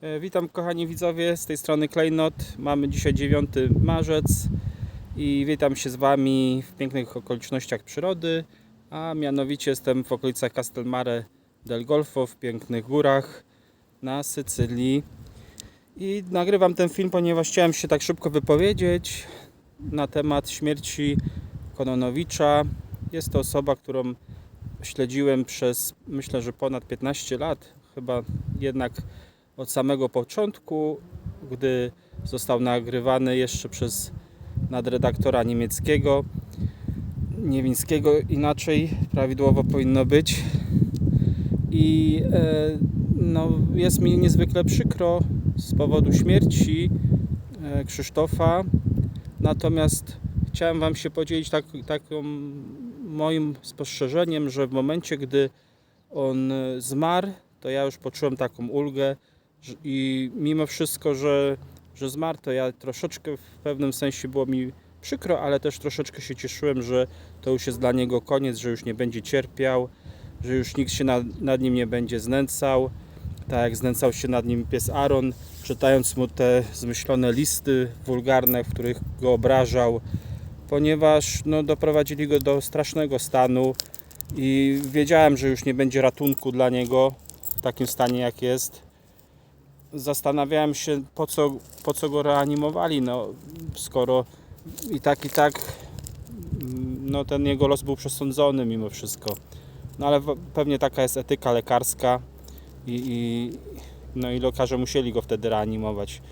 E, Witam kochani widzowie, z tej strony Klejnot. Mamy dzisiaj 9 marzec i witam się z Wami w pięknych okolicznościach przyrody, a mianowicie jestem w okolicach Castelmare del Golfo, w pięknych górach na Sycylii. I nagrywam ten film, ponieważ chciałem się tak szybko wypowiedzieć na temat śmierci Kononowicza. Jest to osoba, którą śledziłem przez myślę, że ponad 15 lat, chyba jednak od samego początku, gdy został nagrywany jeszcze przez nadredaktora niemieckiego, Niewińskiego, inaczej prawidłowo powinno być. I e, no, jest mi niezwykle przykro z powodu śmierci e, Krzysztofa. Natomiast chciałem Wam się podzielić tak, taką moim spostrzeżeniem, że w momencie, gdy on e, zmarł, to ja już poczułem taką ulgę i mimo wszystko, że, że zmarł, to ja troszeczkę w pewnym sensie było mi przykro, ale też troszeczkę się cieszyłem, że to już jest dla niego koniec, że już nie będzie cierpiał, że już nikt się nad, nad nim nie będzie znęcał, tak jak znęcał się nad nim pies Aaron, czytając mu te zmyślone listy wulgarne, w których go obrażał, ponieważ no, doprowadzili go do strasznego stanu i wiedziałem, że już nie będzie ratunku dla niego w takim stanie jak jest. Zastanawiałem się po co, po co go reanimowali, no, skoro i tak i tak mm, no, ten jego los był przesądzony mimo wszystko. No ale pewnie taka jest etyka lekarska i, i, no, i lekarze musieli go wtedy reanimować.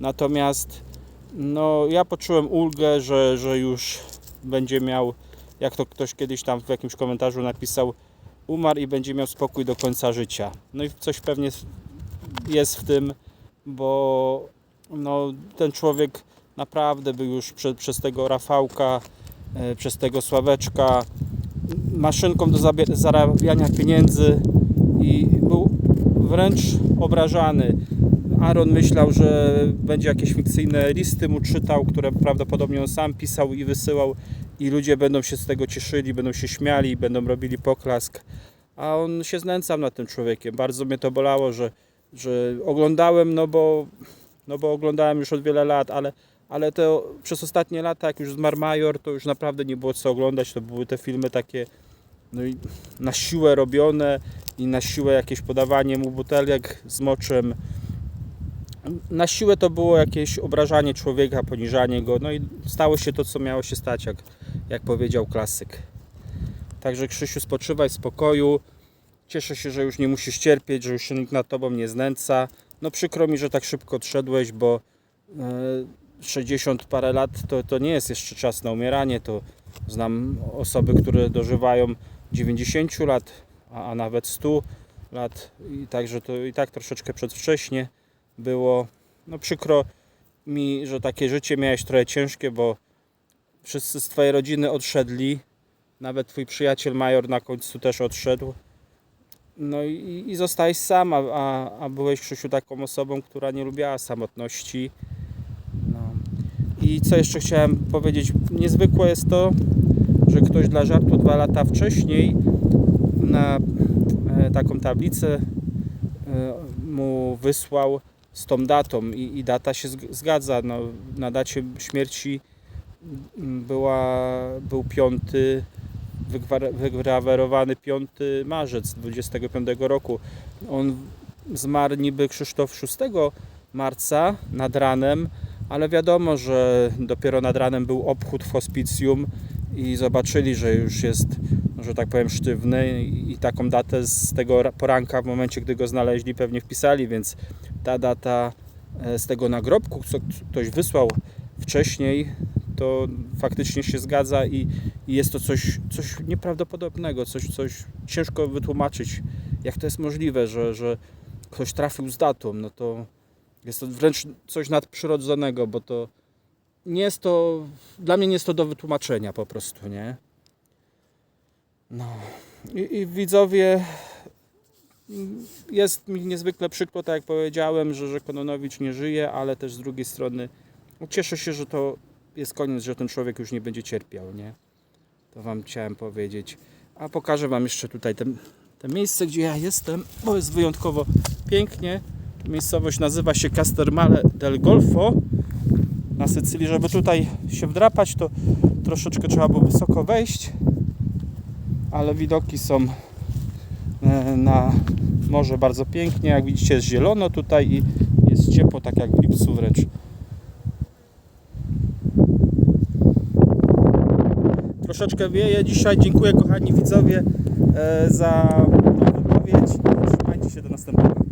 Natomiast no, ja poczułem ulgę, że, że już będzie miał, jak to ktoś kiedyś tam w jakimś komentarzu napisał, umarł i będzie miał spokój do końca życia. No i coś pewnie jest w tym, bo no, ten człowiek naprawdę był już prze, przez tego Rafałka, e, przez tego Sławeczka maszynką do zarabiania pieniędzy i był wręcz obrażany. Aaron myślał, że będzie jakieś fikcyjne listy mu czytał, które prawdopodobnie on sam pisał i wysyłał i ludzie będą się z tego cieszyli, będą się śmiali, będą robili poklask. A on się znęcał nad tym człowiekiem. Bardzo mnie to bolało, że, że oglądałem, no bo, no bo oglądałem już od wiele lat, ale, ale to przez ostatnie lata, jak już zmarł Major, to już naprawdę nie było co oglądać. To były te filmy takie no i na siłę robione i na siłę jakieś podawanie mu butelek z moczem. Na siłę to było jakieś obrażanie człowieka, poniżanie go, no i stało się to, co miało się stać, jak, jak powiedział klasyk. Także Krzysiu, spoczywaj w spokoju. Cieszę się, że już nie musisz cierpieć, że już się nikt nad tobą nie znęca. No przykro mi, że tak szybko odszedłeś, bo e, 60 parę lat to, to nie jest jeszcze czas na umieranie. To znam osoby, które dożywają 90 lat, a, a nawet 100 lat. I także to i tak troszeczkę przedwcześnie było. No przykro mi, że takie życie miałeś trochę ciężkie, bo wszyscy z twojej rodziny odszedli. Nawet twój przyjaciel major na końcu też odszedł. No i, i zostałeś sam, a, a, byłeś Krzysiu taką osobą, która nie lubiła samotności. No. I co jeszcze chciałem powiedzieć? Niezwykłe jest to, że ktoś dla żartu dwa lata wcześniej na e, taką tablicę e, mu wysłał z tą datą i, i data się zg- zgadza. No, na dacie śmierci m, była, był piąty wygwar- wygrawerowany 5 marzec 25 roku. On zmarł niby Krzysztof 6 marca nad ranem, ale wiadomo, że dopiero nad ranem był obchód w hospicjum i zobaczyli, że już jest, że tak powiem, sztywny i taką datę z tego ra- poranka w momencie, gdy go znaleźli, pewnie wpisali, więc ta data e, z tego nagrobku, co ktoś wysłał wcześniej, to faktycznie się zgadza i, i jest to coś, coś nieprawdopodobnego, coś, coś ciężko wytłumaczyć, jak to jest możliwe, że, że ktoś trafił z datą, no to jest to wręcz coś nadprzyrodzonego, bo to nie jest to, dla mnie nie jest to do wytłumaczenia po prostu, nie? No i, i widzowie, jest mi niezwykle przykro, tak jak powiedziałem, że, że Kononowicz nie żyje, ale też z drugiej strony cieszę się, że to jest koniec, że ten człowiek już nie będzie cierpiał, nie? To Wam chciałem powiedzieć. A pokażę Wam jeszcze tutaj te, te miejsce, gdzie ja jestem, bo jest wyjątkowo pięknie. Miejscowość nazywa się Castermale del Golfo na Sycylii. Żeby tutaj się wdrapać, to troszeczkę trzeba było wysoko wejść, ale widoki są e, na morze bardzo pięknie. Jak widzicie jest zielono tutaj i jest ciepło, tak jak w lipcu wręcz. Troszeczkę wieje dzisiaj. Dziękuję kochani widzowie e, za tą wypowiedź. Trzymajcie się do następnego.